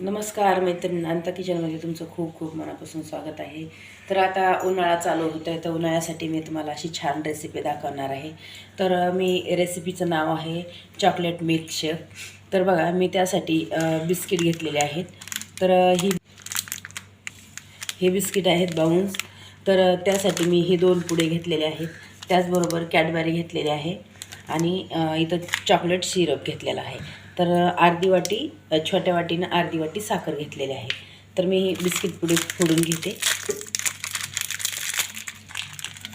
नमस्कार मैत्रिणी अंता किचनमध्ये तुमचं खूप खूप मनापासून स्वागत आहे. तर आता उन्हाळा चालू होत आहे तर उन्हाळ्यासाठी मी तुम्हाला अशी छान रेसिपी दाखवणार आहे. तर मी रेसिपीचं नाव आहे चॉकलेट मिल्कशेक तर बघा मी त्यासाठी बिस्किट घेतलेले आहेत. तर ही हे बिस्किट आहेत बाउन्स तर त्यासाठी मी हे दोन पुडे घेतलेले आहेत. त्याचबरोबर कॅडबरी घेतलेले आहे आणि इथं चॉकलेट सिरप घेतलेला आहे. तर अर्धी वाटी छोट्या वाटीनं अर्धी वाटी साखर घेतलेली आहे. तर मी ही बिस्किट पुढे फोडून घेते.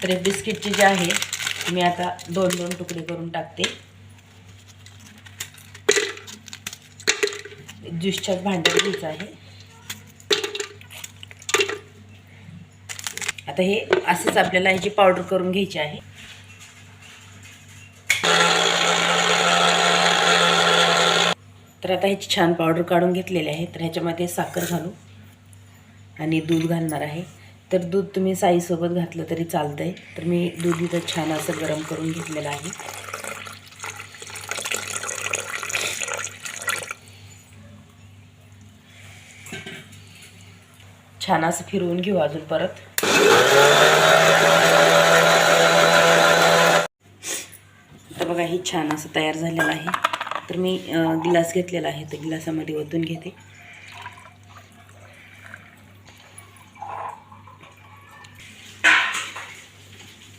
तर हे बिस्किटचे जे आहे मी आता दोन दोन तुकडे करून टाकते. ज्यूसच्याच भांड्यात घ्यायचं आहे. आता हे असंच आपल्याला ह्याची पावडर करून घ्यायची आहे. तर आता ह्याची छान पावडर काढून घेतलेली आहे. तर ह्याच्यामध्ये साखर घालू. आणि दूध घालणार आहे. तर दूध तुम्ही साईसोबत घातलं तरी चालतं आहे तर मी दूध इथं छान असं गरम करून घेतलेलं आहे. छान असं फिरवून घेऊ अजून परत. तर बघा ही छान असं तयार झालेलं आहे. तर मी गिलास घेतलेला आहे. तर गिलासामध्ये ओतून घेते.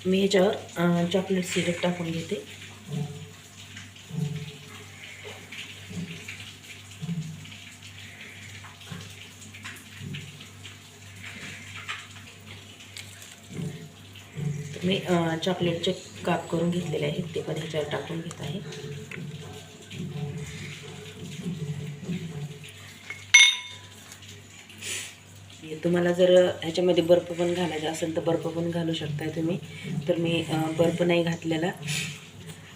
मी ह्याच्यावर चॉकलेट सिरप टाकून घेते. मी चॉकलेटचे काप करून घेतलेले आहेत. ते पण ह्याच्यावर टाकून घेत आहे. तुम्हाला जर ह्याच्यामध्ये बर्फ पण घालायचा असेल तर बर्फ पण घालू शकताय तुम्ही. तर मी बर्फ नाही घातलेला.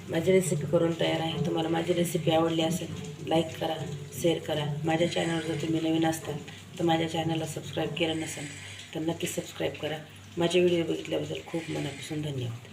माझी रेसिपी करून तयार आहे. तुम्हाला माझी रेसिपी आवडली असेल लाईक करा शेअर करा. माझ्या चॅनलवर जर तुम्ही नवीन असताल तर माझ्या चॅनलला सबस्क्राईब केलं नसेल तर नक्की सबस्क्राईब करा. माझे व्हिडिओ बघितल्याबद्दल खूप मनापासून धन्यवाद.